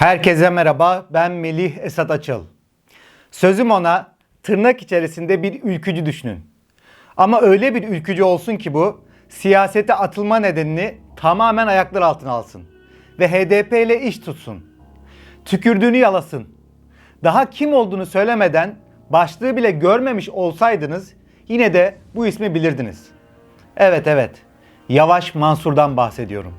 Herkese merhaba, ben Melih Esat Açıl. Sözüm ona tırnak içerisinde bir ülkücü düşünün. Ama öyle bir ülkücü olsun ki bu, siyasete atılma nedenini tamamen ayaklar altına alsın. Ve HDP ile iş tutsun. Tükürdüğünü yalasın. Daha kim olduğunu söylemeden başlığı bile görmemiş olsaydınız yine de bu ismi bilirdiniz. Evet evet, Yavaş Mansur'dan bahsediyorum.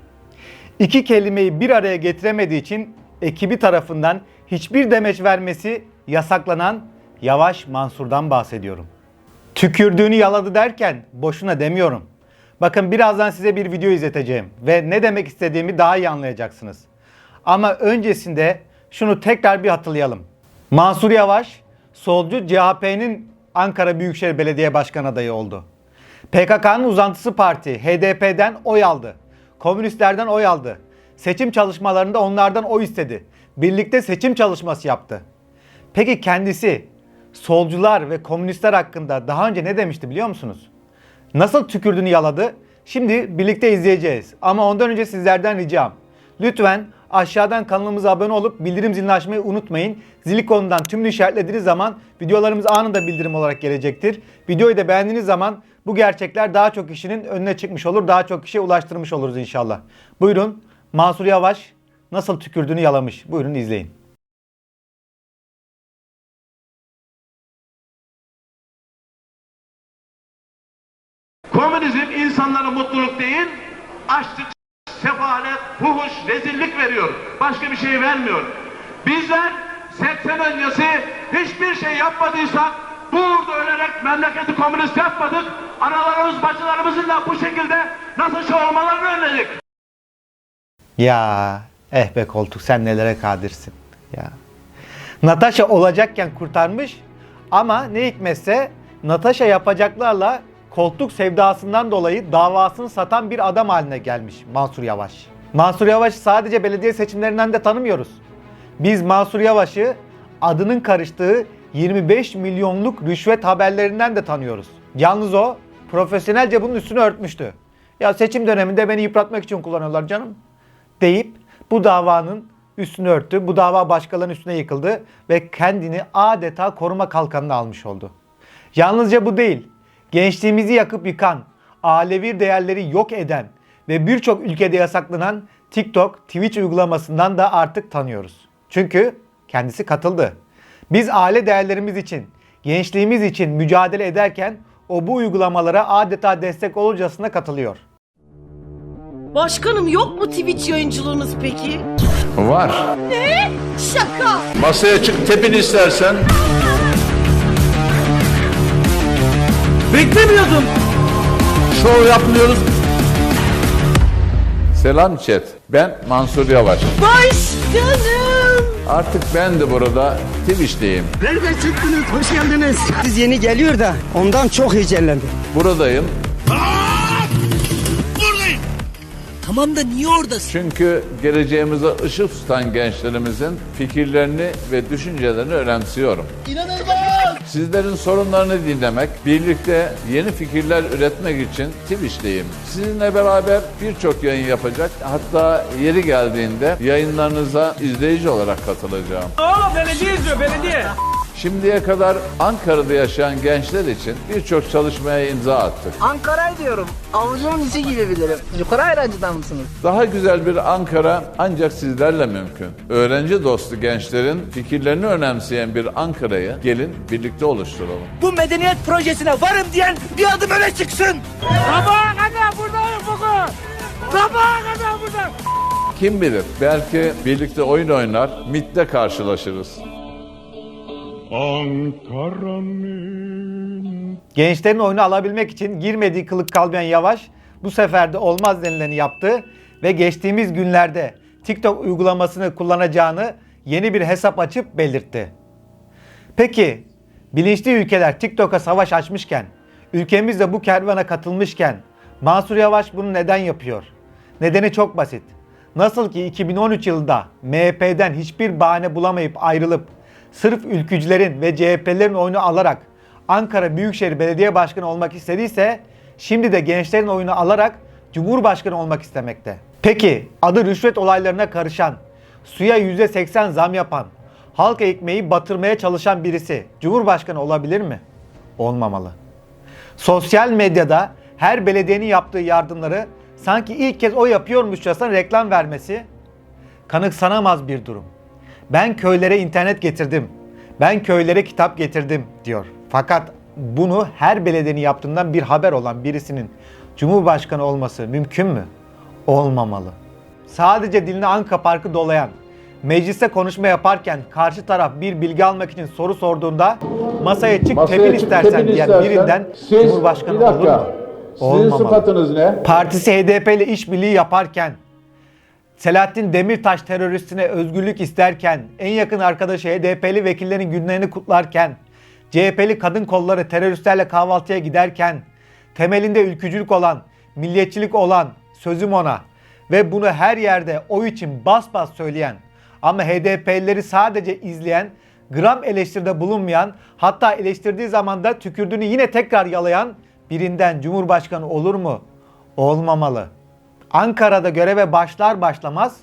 İki kelimeyi bir araya getiremediği için ekibi tarafından hiçbir demeç vermesi yasaklanan Yavaş Mansur'dan bahsediyorum. Tükürdüğünü yaladı derken boşuna demiyorum. Bakın birazdan size bir video izleteceğim ve ne demek istediğimi daha iyi anlayacaksınız. Ama öncesinde şunu tekrar bir hatırlayalım. Mansur Yavaş, solcu CHP'nin Ankara Büyükşehir Belediye Başkanı adayı oldu. PKK'nın uzantısı parti HDP'den oy aldı. Komünistlerden oy aldı. Seçim çalışmalarında onlardan oy istedi. Birlikte seçim çalışması yaptı. Peki kendisi solcular ve komünistler hakkında daha önce ne demişti biliyor musunuz? Nasıl tükürdüğünü yaladı? Şimdi birlikte izleyeceğiz. Ama ondan önce sizlerden ricam. Lütfen aşağıdan kanalımıza abone olup bildirim zilini açmayı unutmayın. Zil ikonundan tümünü işaretlediğiniz zaman videolarımız anında bildirim olarak gelecektir. Videoyu da beğendiğiniz zaman bu gerçekler daha çok kişinin önüne çıkmış olur. Daha çok kişiye ulaştırmış oluruz inşallah. Buyurun Mansur Yavaş nasıl tükürdüğünü yalamış. Buyurun izleyin. Komünizm insanlara mutluluk değil, açlık, sefalet, fuhuş, rezillik veriyor. Başka bir şey vermiyor. Bizler 80 öncesi hiçbir şey yapmadıysak burada ölerek memleketi komünist yapmadık. Analarımız, bacılarımızın da bu şekilde nasıl şey olmalarını önledik. Ya eh be koltuk sen nelere kadirsin ya. Natasha olacakken kurtarmış ama ne hikmetse Natasha yapacaklarla koltuk sevdasından dolayı davasını satan bir adam haline gelmiş Mansur Yavaş. Mansur Yavaş'ı sadece belediye seçimlerinden de tanımıyoruz. Biz Mansur Yavaş'ı adının karıştığı 25 milyonluk rüşvet haberlerinden de tanıyoruz. Yalnız o profesyonelce bunun üstünü örtmüştü. Ya seçim döneminde beni yıpratmak için kullanıyorlar canım deyip bu davanın üstünü örttü. Bu dava başkalarının üstüne yıkıldı ve kendini adeta koruma kalkanına almış oldu. Yalnızca bu değil. Gençliğimizi yakıp yıkan, alevi değerleri yok eden ve birçok ülkede yasaklanan TikTok, Twitch uygulamasından da artık tanıyoruz. Çünkü kendisi katıldı. Biz aile değerlerimiz için, gençliğimiz için mücadele ederken o bu uygulamalara adeta destek olurcasına katılıyor. Başkanım yok mu Twitch yayıncılığınız peki? Var. Şaka. Masaya çık tepin istersen. Beklemiyordum. Şov yapmıyoruz. Selam chat. Ben Mansur Yavaş. Başkanım. Artık ben de burada Twitch'teyim. Nereden çıktınız? Hoş geldiniz. Siz yeni geliyor da ondan çok heyecanlandım. Buradayım Tamam da niye oradasın? çünkü geleceğimize ışık tutan gençlerimizin fikirlerini ve düşüncelerini önemsiyorum. Sizlerin sorunlarını dinlemek, birlikte yeni fikirler üretmek için Twitch'teyim. Sizinle beraber birçok yayın yapacak, hatta yeri geldiğinde yayınlarınıza izleyici olarak katılacağım. Oğlum belediye izliyor belediye. Şimdiye kadar Ankara'da yaşayan gençler için birçok çalışmaya imza attık. Ankara'yı diyorum. Avucumun içi gibi bilirim. Yukarı ayrıcıdan mısınız? Daha güzel bir Ankara ancak sizlerle mümkün. Öğrenci dostu gençlerin fikirlerini önemseyen bir Ankara'yı gelin birlikte oluşturalım. Bu medeniyet projesine varım diyen bir adım öne çıksın. Sabaha kadar buradayım bugün. Sabaha kadar burada. Kim bilir belki birlikte oyun oynar, MIT'te karşılaşırız. Gençlerin oyunu alabilmek için girmediği kılık kalmayan Yavaş bu sefer de olmaz denileni yaptı ve geçtiğimiz günlerde TikTok uygulamasını kullanacağını yeni bir hesap açıp belirtti. Peki bilinçli ülkeler TikTok'a savaş açmışken, ülkemiz de bu kervana katılmışken Mansur Yavaş bunu neden yapıyor? Nedeni çok basit. Nasıl ki 2013 yılında MHP'den hiçbir bahane bulamayıp ayrılıp sırf ülkücülerin ve CHP'lerin oyunu alarak Ankara Büyükşehir Belediye Başkanı olmak istediyse şimdi de gençlerin oyunu alarak Cumhurbaşkanı olmak istemekte. Peki adı rüşvet olaylarına karışan, suya %80 zam yapan, halk ekmeği batırmaya çalışan birisi Cumhurbaşkanı olabilir mi? Olmamalı. Sosyal medyada her belediyenin yaptığı yardımları sanki ilk kez o yapıyormuşçasına reklam vermesi kanıksanamaz bir durum. Ben köylere internet getirdim. Ben köylere kitap getirdim diyor. Fakat bunu her belediyenin yaptığından bir haber olan birisinin Cumhurbaşkanı olması mümkün mü? Olmamalı. Sadece dilini Anka Parkı dolayan, mecliste konuşma yaparken karşı taraf bir bilgi almak için soru sorduğunda masaya çık Masaya tepin çık, istersen tepin diyen istersen, birinden siz- Cumhurbaşkanı bir dakika, olur mu? Sizin Olmamalı. sıfatınız ne? Partisi HDP ile işbirliği yaparken, Selahattin Demirtaş teröristine özgürlük isterken, en yakın arkadaşı HDP'li vekillerin günlerini kutlarken, CHP'li kadın kolları teröristlerle kahvaltıya giderken, temelinde ülkücülük olan, milliyetçilik olan sözüm ona ve bunu her yerde o için bas bas söyleyen ama HDP'lileri sadece izleyen, gram eleştiride bulunmayan, hatta eleştirdiği zaman da tükürdüğünü yine tekrar yalayan birinden Cumhurbaşkanı olur mu? Olmamalı. Ankara'da göreve başlar başlamaz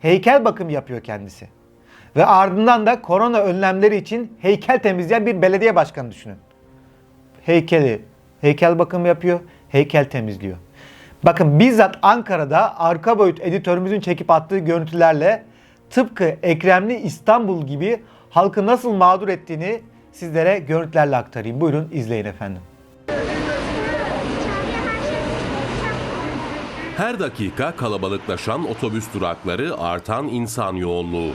heykel bakımı yapıyor kendisi. Ve ardından da korona önlemleri için heykel temizleyen bir belediye başkanı düşünün. Heykeli, heykel bakımı yapıyor, heykel temizliyor. Bakın bizzat Ankara'da arka boyut editörümüzün çekip attığı görüntülerle tıpkı Ekremli İstanbul gibi halkı nasıl mağdur ettiğini sizlere görüntülerle aktarayım. Buyurun izleyin efendim. Her dakika kalabalıklaşan otobüs durakları, artan insan yoğunluğu.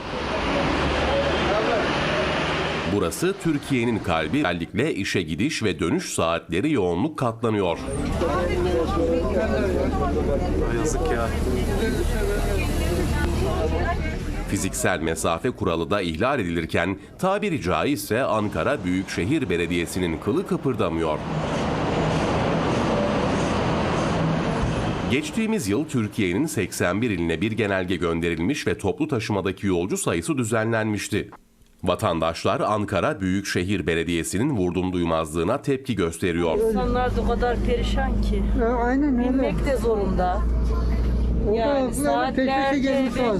Burası Türkiye'nin kalbi. Özellikle işe gidiş ve dönüş saatleri yoğunluk katlanıyor. Fiziksel mesafe kuralı da ihlal edilirken tabiri caizse Ankara Büyükşehir Belediyesi'nin kılı kıpırdamıyor. Geçtiğimiz yıl Türkiye'nin 81 iline bir genelge gönderilmiş ve toplu taşımadaki yolcu sayısı düzenlenmişti. Vatandaşlar Ankara Büyükşehir Belediyesi'nin vurdum duymazlığına tepki gösteriyor. İnsanlar da o kadar perişan ki. Aynen öyle. Binmek de zorunda. Yani saatlerce bekliyor.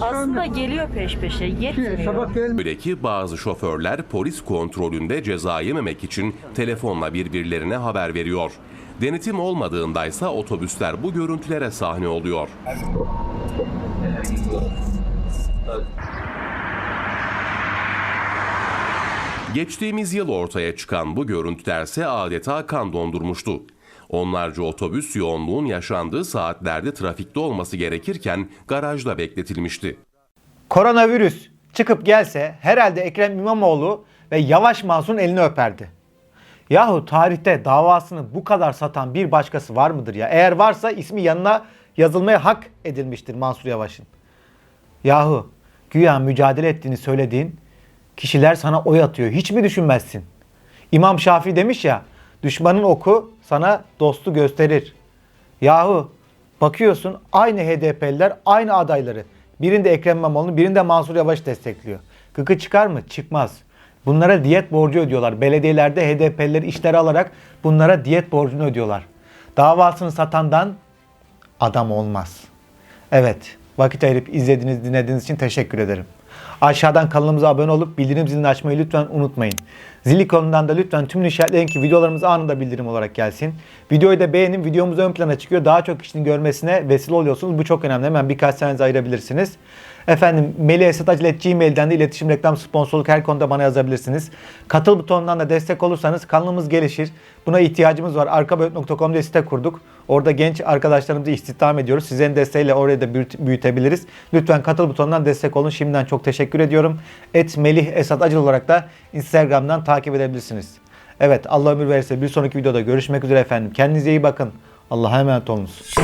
Aslında geliyor peş peşe, yetmiyor. Öyle ki bazı şoförler polis kontrolünde ceza yememek için telefonla birbirlerine haber veriyor. Denetim olmadığındaysa otobüsler bu görüntülere sahne oluyor. Geçtiğimiz yıl ortaya çıkan bu görüntülerse adeta kan dondurmuştu. Onlarca otobüs yoğunluğun yaşandığı saatlerde trafikte olması gerekirken garajda bekletilmişti. Koronavirüs çıkıp gelse herhalde Ekrem İmamoğlu ve Yavaş Mansur'un elini öperdi. Yahu tarihte davasını bu kadar satan bir başkası var mıdır ya? Eğer varsa ismi yanına yazılmaya hak edilmiştir Mansur Yavaş'ın. Yahu güya mücadele ettiğini söylediğin kişiler sana oy atıyor. Hiç mi düşünmezsin? İmam Şafii demiş ya düşmanın oku sana dostu gösterir. Yahu bakıyorsun aynı HDP'liler aynı adayları. Birinde Ekrem İmamoğlu birinde Mansur Yavaş destekliyor. Gıkı çıkar mı? Çıkmaz. Bunlara diyet borcu ödüyorlar. Belediyelerde HDP'lileri işleri alarak bunlara diyet borcunu ödüyorlar. Davasını satandan adam olmaz. Evet, vakit ayırıp izlediğiniz, dinlediğiniz için teşekkür ederim. Aşağıdan kanalımıza abone olup bildirim zilini açmayı lütfen unutmayın. Zil ikonundan da lütfen tüm işaretleyin ki videolarımız anında bildirim olarak gelsin. Videoyu da beğenin, videomuz ön plana çıkıyor. Daha çok kişinin görmesine vesile oluyorsunuz. Bu çok önemli. Hemen birkaç saniyenizi ayırabilirsiniz. Efendim melihesatacil.gmail'den de iletişim, reklam, sponsorluk her konuda bana yazabilirsiniz. Katıl butonundan da destek olursanız kanalımız gelişir. Buna ihtiyacımız var. Arkaboyut.com diye site kurduk. Orada genç arkadaşlarımızı istihdam ediyoruz. Sizlerin desteğiyle orayı da büyüt- büyütebiliriz. Lütfen katıl butonundan destek olun. Şimdiden çok teşekkür ediyorum. Et Melih Esat Acıl olarak da Instagram'dan takip edebilirsiniz. Evet Allah ömür verirse bir sonraki videoda görüşmek üzere efendim. Kendinize iyi bakın. Allah'a emanet olunuz.